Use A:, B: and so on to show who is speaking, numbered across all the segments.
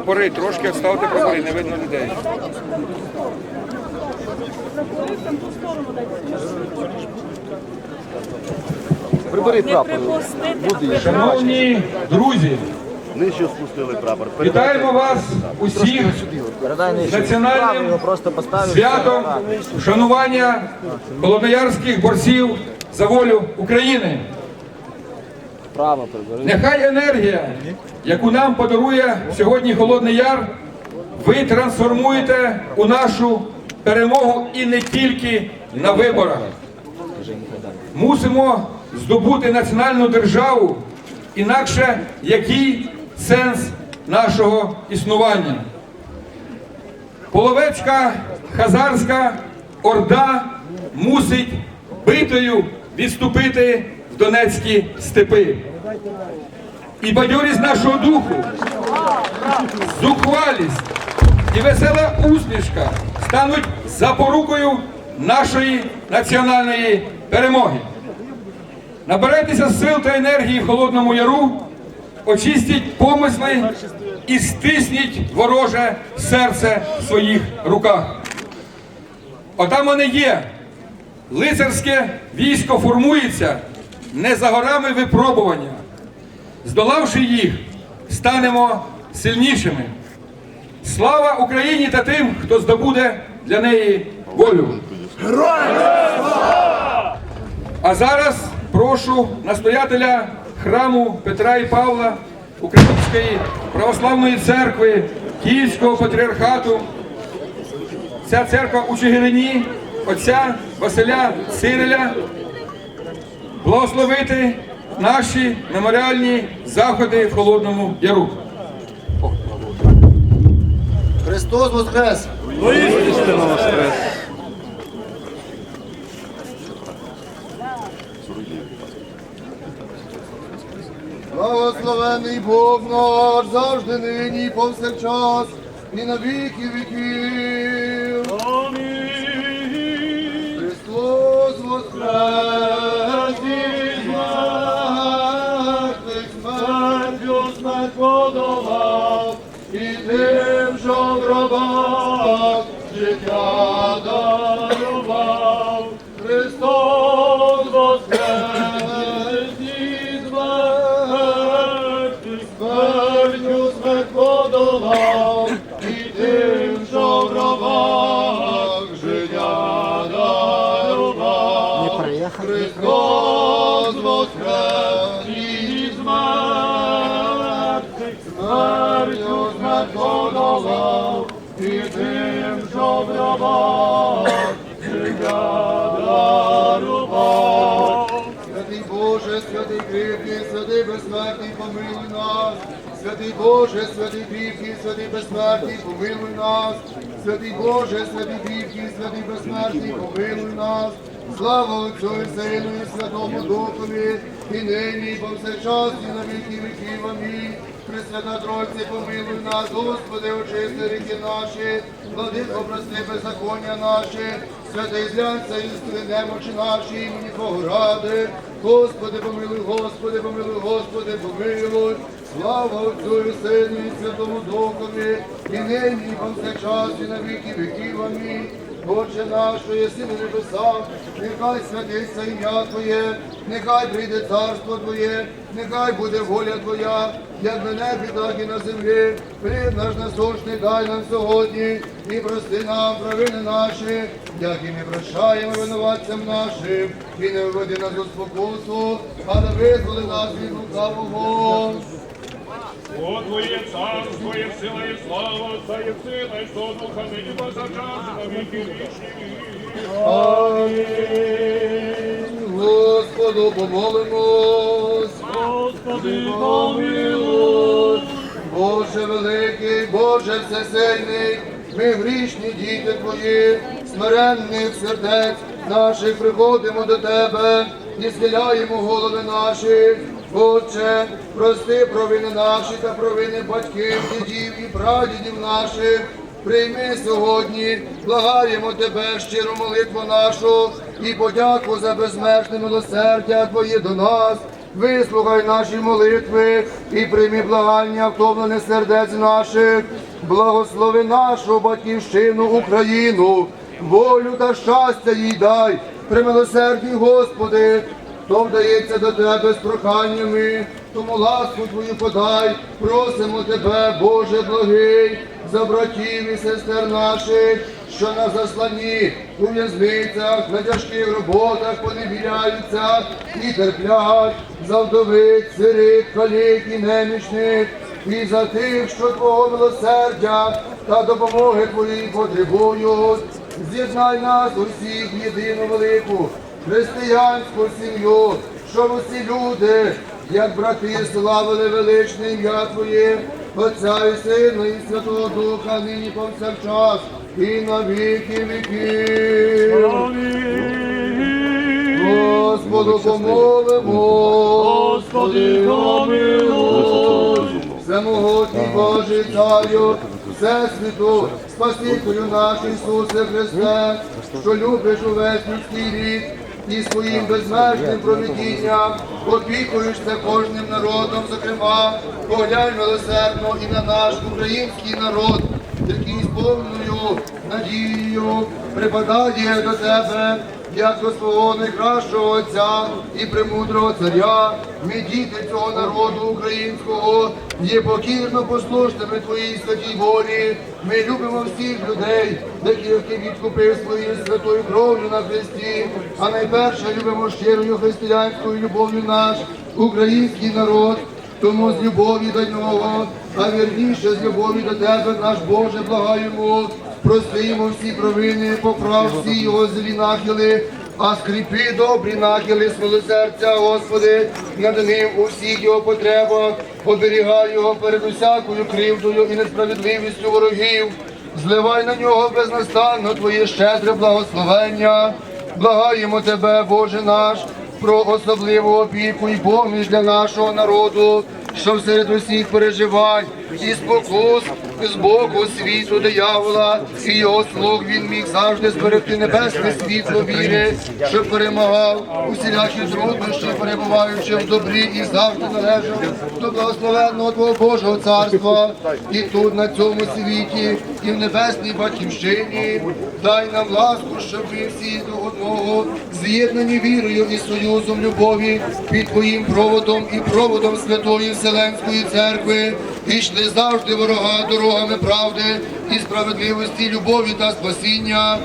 A: Прапори, трошки відставте прапори, не видно людей.
B: Приберіть прапор.
C: Шановні друзі,
D: Нижче спустили прапор.
C: вітаємо вас усіх з національним святом вшанування холодноярських борців за волю України.
B: Право прибери.
C: Нехай енергія, яку нам подарує сьогодні Холодний Яр, ви трансформуєте у нашу перемогу і не тільки на виборах. Мусимо здобути національну державу, інакше який сенс нашого існування? Половецька хазарська орда мусить битою відступити в Донецькі степи. І бадьорість нашого духу, зухвалість і весела усмішка стануть запорукою нашої національної перемоги. Набирайтеся сил та енергії в Холодному Яру, очистіть помисли і стисніть вороже серце в своїх руках. Отам вони є. Лицарське військо формується не за горами випробування. Здолавши їх, станемо сильнішими. Слава Україні та тим, хто здобуде для неї волю. А зараз прошу настоятеля храму Петра і Павла Української православної церкви Київського патріархату. Ця церква у Чигирині, отця Василя Цириля, благословити наші меморіальні заходи в Холодному Яру.
D: Христос Воскрес! Благословений Бог наш, завжди нині, і повсякчас, і на віки віків. Христос Воскрес тим, що в гробах життя дарував. Христос Воскрес із мертвих, смертю смерть подолав, і тим, що в гробах життя дарував. Христос Воскрес із мертвих, смертю подолав, і тим, що дарував. Святий Боже, святий кріпкий, святий безсмертний, помилуй нас. Святий Боже, святий кріпкий, святий безсмертний, помилуй нас. Святий Боже, святий кріпкий, святий безсмертний, помилуй нас. Слава Отцю і Сину і Святому Духові, і нині, і повсякчас, і на віки віків. Амінь. Пресвята Тройці, помилуй нас, Господи, очисти ріки наші, владико, прости беззаконня наші, святий злянця і немочі наші, імені Твого ради. Господи, помилуй, Господи, помилуй, Господи, помилуй. Слава Отцю і Сину і Святому Духові, і нині, і повсякчас, і на віки віків. Амінь. Отче наш, що єси на небесах, нехай святиться ім'я Твоє, нехай прийде царство Твоє, нехай буде воля Твоя, як на небі, так і на землі. Хліб наш насущний дай нам сьогодні, і прости нам провини наші, як і ми прощаємо винуватцям нашим, і не введи нас у спокусу, а да визволи нас від лукавого.
E: О, Твоє царство, є сила і слава, і Сина, і Святого Духа, нині повсякчас, і на віки вічні.
D: Амінь. Господу помолимось.
E: Господи, помилуй.
D: Боже великий, Боже всесильний, ми грішні діти Твої, смиренних сердець наших приходимо до Тебе і схиляємо голови наші. Отче, прости провини наші та провини батьків, дідів і прадідів наших. Прийми сьогодні, благаємо Тебе, щиру молитву нашу і подяку за безмежне милосердя Твоє до нас. вислухай наші молитви і прийми благання втомлених сердець наших, благослови нашу батьківщину Україну, волю та щастя їй дай, при милосерді, Господи, хто вдається до тебе з проханнями, тому ласку Твою подай, просимо Тебе, Боже благий, за братів і сестер наших, що на засланні у в'язницях, на тяжких роботах поневіряються і терплять за вдовиць, сирит, калік і немічних, і за тих, що Твого милосердя та допомоги Твоєї потребують. З'єднай нас усіх єдину велику християнську сім'ю, щоб усі люди, як брати, славили величне ім'я Твоє, Отця і Сина, і Святого Духа, нині повсякчас, і на віки віків. Господу помолимо, Господи, помилуй. Всемогутній Божий Царю, Всесвіту, Спасителю наш Ісусе Христе, що любиш увесь людський рід і своїм безмежним провідінням опікуєшся кожним народом, зокрема, поглянь милосердно і на наш український народ, повною надією припадає до тебе як до свого найкращого отця і премудрого царя, ми діти цього народу українського, є покірно послушними Твоїй святій волі. Ми любимо всіх людей, яких ти відкупив своєю святою кров'ю на Христі, а найперше любимо щирою християнською любов'ю наш український народ. Тому з любові до нього, а вірніше з любові до тебе, наш Боже, благаємо, прости йому всі провини, поправ всі його злі нахили, а скріпи добрі нахили свого серця, Господи, над ним у всіх його потребах, оберігай його перед усякою кривдою і несправедливістю ворогів, зливай на нього безнастанно Твоє щедре благословення, благаємо Тебе, Боже наш, про особливу опіку і поміч для нашого народу, що серед усіх переживань і спокус з боку світу диявола і його слуг він міг завжди зберегти небесне світло віри, що перемагав усілякі труднощі, перебуваючи в добрі і завжди належав до благословенного Твого Божого царства, і тут на цьому світі, і в небесній батьківщині. Дай нам ласку, щоб ми всі до одного з'єднані вірою і союзом любові під Твоїм проводом і проводом Святої Вселенської церкви, і йшли завжди ворога дорогами правди і справедливості, любові та спасіння.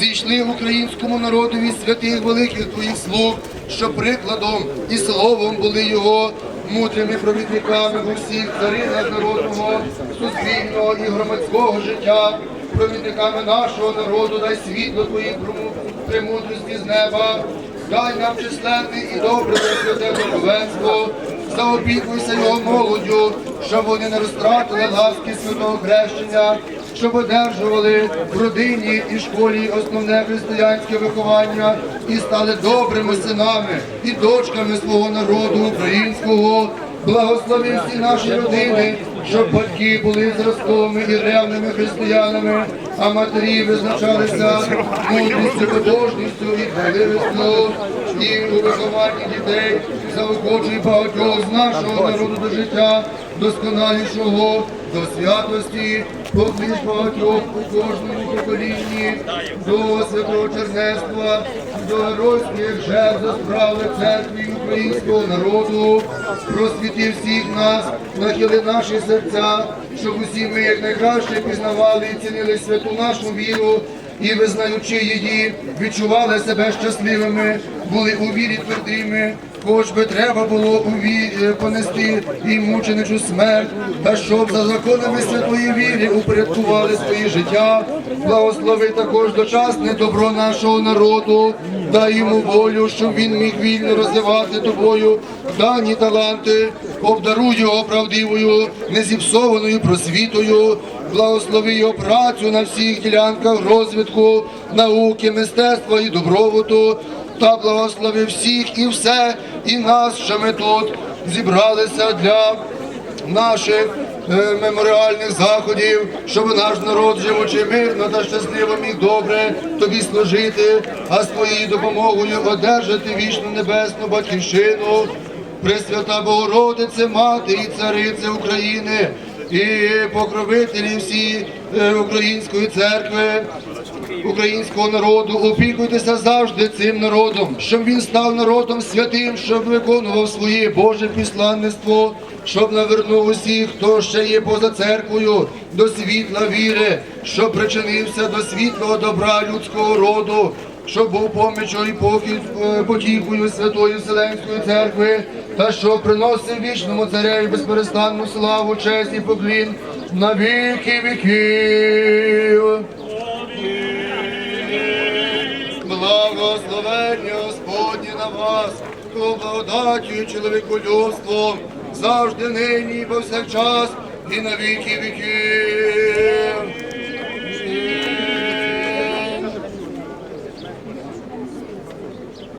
D: Зійшли українському народові святих великих Твоїх слуг, що прикладом і словом були його мудрими провідниками в усіх царинах народного, суспільного і громадського життя провідниками нашого народу, дай світло Твоїх премудрості з неба, дай нам численне і добре святе духовенство, заопікуйся його молоддю, щоб вони не розтратили ласки святого хрещення, щоб одержували в родині і школі основне християнське виховання і стали добрими синами і дочками свого народу українського. Благослови всі наші родини, щоб батьки були зразковими і ревними християнами, а матері визначалися мудрістю, побожністю і дбайливістю. І у вихованні дітей заохочуй багатьох з нашого народу до життя, досконалішого, до святості, поклич багатьох у кожному поколінні, до святого чернецтва, до геройських жертв за справи церкви українського народу, просвіти всіх нас, нахили наші серця, щоб усі ми якнайкраще пізнавали і цінили святу нашу віру. І визнаючи її, відчували себе щасливими, були у вірі твердими, хоч би треба було е, понести і мученичу смерть, та щоб за законами святої віри упорядкували своє життя, благослови також дочасне добро нашого народу, дай йому волю, щоб він міг вільно розвивати тобою дані таланти, обдаруй його правдивою, незіпсованою просвітою, благослови його працю на всіх ділянках розвитку, науки, мистецтва і добробуту, та благослови всіх і все, і нас, що ми тут зібралися для наших е, меморіальних заходів, щоб наш народ, живучи мирно та щасливо, міг добре тобі служити, а з твоєю допомогою одержати вічну небесну батьківщину. Пресвята Богородице, Мати і Царице України, і покровителі всі е, Української церкви, українського народу, опікуйтеся завжди цим народом, щоб він став народом святим, щоб виконував своє Боже післанництво, щоб навернув усіх, хто ще є поза церквою, до світла віри, щоб причинився до світлого добра людського роду, щоб був помічою і е, потіхою Святої Вселенської церкви, та щоб приносив вічному цареві безперестанну славу, честь і поклін на віки віків. То чоловіку і завжди нині повсякчас, і на віки віків.